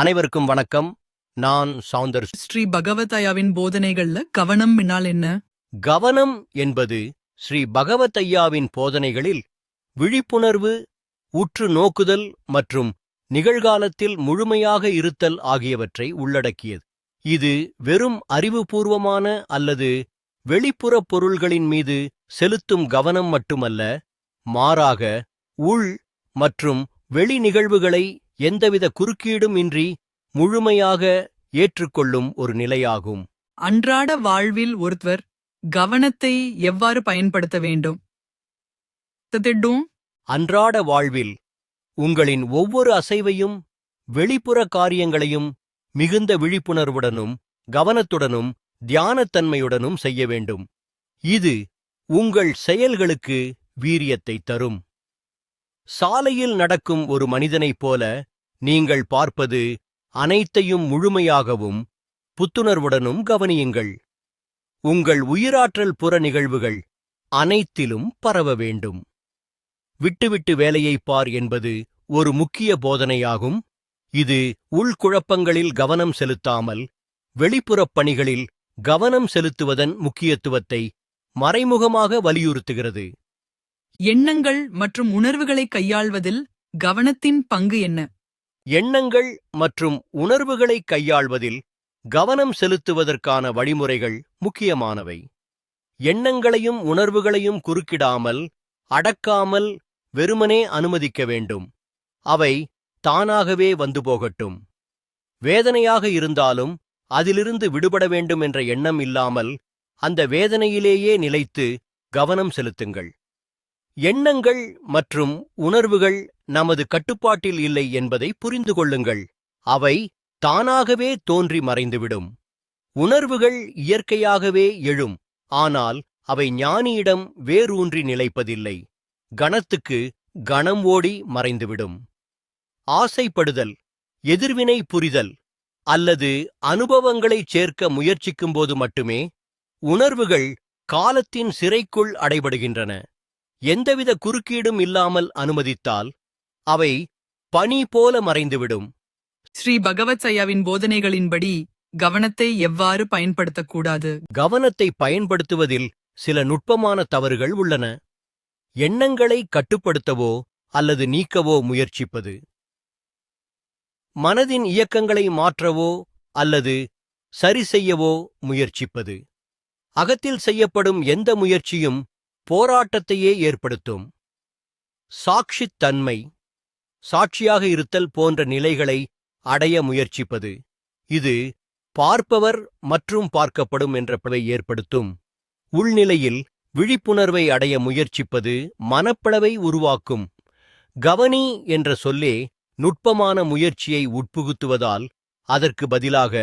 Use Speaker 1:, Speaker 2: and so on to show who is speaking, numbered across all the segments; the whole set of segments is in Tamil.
Speaker 1: அனைவருக்கும் வணக்கம். நான் சவுந்தர்
Speaker 2: ஸ்ரீ பகவதயாவின் போதனைகள்ல கவனம் பின்னால் என்ன?
Speaker 1: கவனம் என்பது ஸ்ரீ பகவதையாவின் போதனைகளில் விழிப்புணர்வு உற்று நோக்குதல் மற்றும் நிகழ்காலத்தில் முழுமையாக இருத்தல் ஆகியவற்றை உள்ளடக்கியது. இது வெறும் அறிவுபூர்வமான அல்லது வெளிப்புற பொருள்களின் மீது செலுத்தும் கவனம் மட்டுமல்ல மாறாக உள் மற்றும் வெளி நிகழ்வுகளை எந்தவித குறுக்கீடும் இன்றி முழுமையாக ஏற்றுக்கொள்ளும் ஒரு நிலையாகும்.
Speaker 2: அன்றாட வாழ்வில் ஒருத்தர் கவனத்தை எவ்வாறு பயன்படுத்த வேண்டும்?
Speaker 1: அன்றாட வாழ்வில் உங்களின் ஒவ்வொரு அசைவையும் வெளிப்புற காரியங்களையும் மிகுந்த விழிப்புணர்வுடனும் கவனத்துடனும் தியானத்தன்மையுடனும் செய்ய வேண்டும். இது உங்கள் செயல்களுக்கு வீரியத்தை தரும். சாலையில் நடக்கும் ஒரு மனிதனைப் போல நீங்கள் பார்ப்பது அனைத்தையும் முழுமையாகவும் புத்துணர்வுடனும் கவனியுங்கள். உங்கள் உயிராற்றல் புற நிகழ்வுகள் அனைத்திலும் பரவ வேண்டும். விட்டுவிட்டு வேலையைப் பார் என்பது ஒரு முக்கிய போதனையாகும். இது உள்குழப்பங்களில் கவனம் செலுத்தாமல் வெளிப்புறப் பணிகளில் கவனம் செலுத்துவதன் முக்கியத்துவத்தை மறைமுகமாக வலியுறுத்துகிறது.
Speaker 2: எண்ணங்கள் மற்றும் உணர்வுகளை கையாள்வதில் கவனத்தின் பங்கு என்ன?
Speaker 1: எண்ணங்கள் மற்றும் உணர்வுகளை கையாள்வதில் கவனம் செலுத்துவதற்கான வழிமுறைகள் முக்கியமானவை. எண்ணங்களையும் உணர்வுகளையும் குறுக்கிடாமல் அடக்காமல் வெறுமனே அனுமதிக்க வேண்டும். அவை தானாகவே வந்து போகட்டும். வேதனையாக இருந்தாலும் அதிலிருந்து விடுபட வேண்டும் என்ற எண்ணம் இல்லாமல் அந்த வேதனையிலேயே நிலைத்து கவனம் செலுத்துங்கள். எண்ணங்கள் மற்றும் உணர்வுகள் நமது கட்டுப்பாட்டில் இல்லை என்பதை புரிந்து கொள்ளுங்கள். அவை தானாகவே தோன்றி மறைந்துவிடும். உணர்வுகள் இயற்கையாகவே எழும். ஆனால் அவை ஞானியிடம் வேரூன்றி நிலைப்பதில்லை. கணத்துக்கு கணம் ஓடி மறைந்துவிடும். ஆசைப்படுதல் எதிர்வினை புரிதல் அல்லது அனுபவங்களைச் சேர்க்க முயற்சிக்கும்போது மட்டுமே உணர்வுகள் காலத்தின் சிறைக்குள் அடைபடுகின்றன. எந்தவித குறுக்கீடும் இல்லாமல் அனுமதித்தால் அவை பனி போல மறைந்துவிடும்.
Speaker 2: ஸ்ரீ பகவத்சயாவின் போதனைகளின்படி கவனத்தை எவ்வாறு பயன்படுத்தக்கூடாது?
Speaker 1: கவனத்தை பயன்படுத்துவதில் சில நுட்பமான தவறுகள் உள்ளன. எண்ணங்களை கட்டுப்படுத்தவோ அல்லது நீக்கவோ முயற்சிப்பது. மனதின் இயக்கங்களை மாற்றவோ அல்லது சரி செய்யவோ முயற்சிப்பது. அகத்தில் செய்யப்படும் எந்த முயற்சியும் போராட்டத்தையே ஏற்படுத்தும். சாட்சித்தன்மை சாட்சியாக இருத்தல் போன்ற நிலைகளை அடைய முயற்சிப்பது. இது பார்ப்பவர் மற்றும் பார்க்கப்படும் என்ற பிழை ஏற்படுத்தும். உள்நிலையில் விழிப்புணர்வை அடைய முயற்சிப்பது மனப்பளவை உருவாக்கும். கவனி என்ற சொல்லே நுட்பமான முயற்சியை உட்புகுத்துவதால் அதற்கு பதிலாக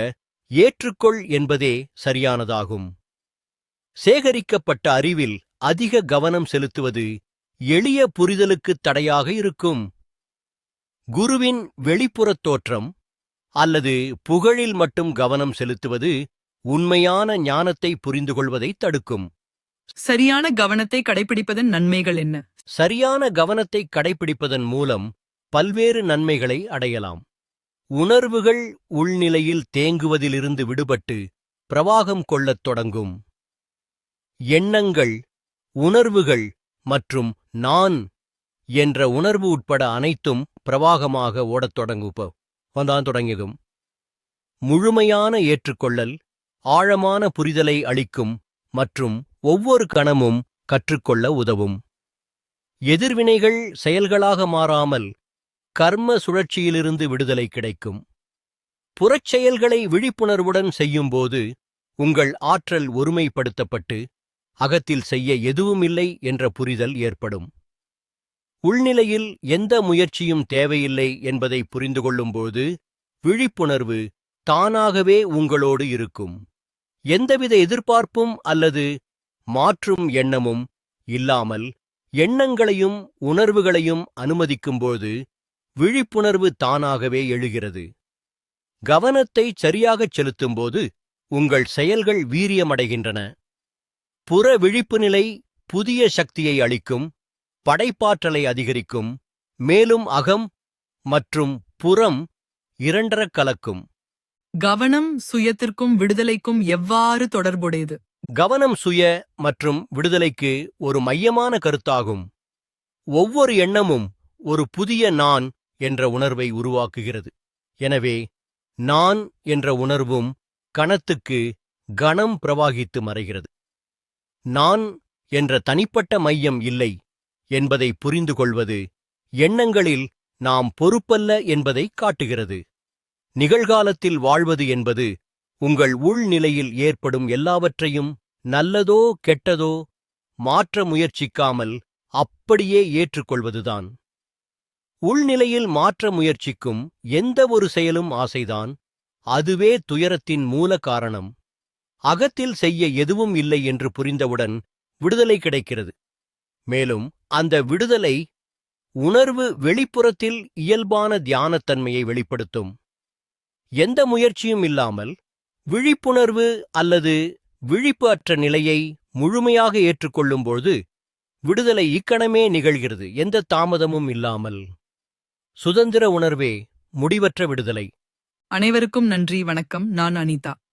Speaker 1: ஏற்றுக்கொள் என்பதே சரியானதாகும். சேகரிக்கப்பட்ட அறிவில் அதிக கவனம் செலுத்துவது எளிய புரிதலுக்குத் தடையாக இருக்கும். குருவின் வெளிப்புறத் தோற்றம் அல்லது புகழில் மட்டும் கவனம் செலுத்துவது உண்மையான ஞானத்தை புரிந்து கொள்வதைத் தடுக்கும்.
Speaker 2: சரியான கவனத்தை கடைபிடிப்பதன் நன்மைகள் என்ன?
Speaker 1: சரியான கவனத்தை கடைபிடிப்பதன் மூலம் பல்வேறு நன்மைகளை அடையலாம். உணர்வுகள் உள்நிலையில் தேங்குவதிலிருந்து விடுபட்டு பிரவாகம் கொள்ளத் தொடங்கும். எண்ணங்கள் உணர்வுகள் மற்றும் நான் என்ற உணர்வு உட்பட அனைத்தும் பிரவாகமாக ஓடத் தொடங்குப்ப வந்தான் தொடங்கியதும். முழுமையான ஏற்றுக்கொள்ளல் ஆழமான புரிதலை அளிக்கும் மற்றும் ஒவ்வொரு கணமும் கற்றுக்கொள்ள உதவும். எதிர்வினைகள் செயல்களாக மாறாமல் கர்ம சுழற்சியிலிருந்து விடுதலை கிடைக்கும். புறச்செயல்களை விழிப்புணர்வுடன் செய்யும்போது உங்கள் ஆற்றல் ஒருமைப்படுத்தப்பட்டு அகத்தில் செய்ய எதுவுமில்லை என்ற புரிதல் ஏற்படும். உள்நிலையில் எந்த முயற்சியும் தேவையில்லை என்பதை புரிந்து கொள்ளும்போது விழிப்புணர்வு தானாகவே உங்களோடு இருக்கும். எந்தவித எதிர்பார்ப்பும் அல்லது மாற்றும் எண்ணமும் இல்லாமல் எண்ணங்களையும் உணர்வுகளையும் அனுமதிக்கும்போது விழிப்புணர்வு தானாகவே எழுகிறது. கவனத்தை சரியாகச் செலுத்தும்போது உங்கள் செயல்கள் வீரியமடைகின்றன. புற விழிப்பு நிலை புதிய சக்தியை அளிக்கும் படைப்பாற்றலை அதிகரிக்கும் மேலும் அகம் மற்றும் புறம் இரண்டரக் கலக்கும்.
Speaker 2: கவனம் சுயத்திற்கும் விடுதலைக்கும் எவ்வாறு தொடர்புடையது?
Speaker 1: கவனம் சுய மற்றும் விடுதலைக்கு ஒரு மையமான கருத்தாகும். ஒவ்வொரு எண்ணமும் ஒரு புதிய நான் என்ற உணர்வை உருவாக்குகிறது. எனவே நான் என்ற உணர்வும் கணத்துக்கு கணம் பிரவாகித்து மறைகிறது. நான் என்ற தனிப்பட்ட மையம் இல்லை என்பதை புரிந்து கொள்வது எண்ணங்களில் நாம் பொறுப்பல்ல என்பதை காட்டுகிறது. நிகழ்காலத்தில் வாழ்வது என்பது உங்கள் உள்நிலையில் ஏற்படும் எல்லாவற்றையும் நல்லதோ கெட்டதோ மாற்ற முயற்சிக்காமல் அப்படியே ஏற்றுக்கொள்வதுதான். உள்நிலையில் மாற்ற முயற்சிக்கும் எந்த ஒரு செயலும் ஆசைதான். அதுவே துயரத்தின் மூல காரணம். அகத்தில் செய்ய எதுவும் இல்லை என்று புரிந்தவுடன் விடுதலை கிடைக்கிறது. மேலும் அந்த விடுதலை உணர்வு வெளிப்புறத்தில் இயல்பான தியானத்தன்மையை வெளிப்படுத்தும். எந்த முயற்சியும் இல்லாமல் விழிப்புணர்வு அல்லது விழிப்பு அற்ற நிலையை முழுமையாக ஏற்றுக்கொள்ளும்போது விடுதலை இக்கணமே நிகழ்கிறது எந்த தாமதமும் இல்லாமல். சுதந்திர உணர்வே முடிவற்ற விடுதலை.
Speaker 2: அனைவருக்கும் நன்றி வணக்கம். நான் அனிதா.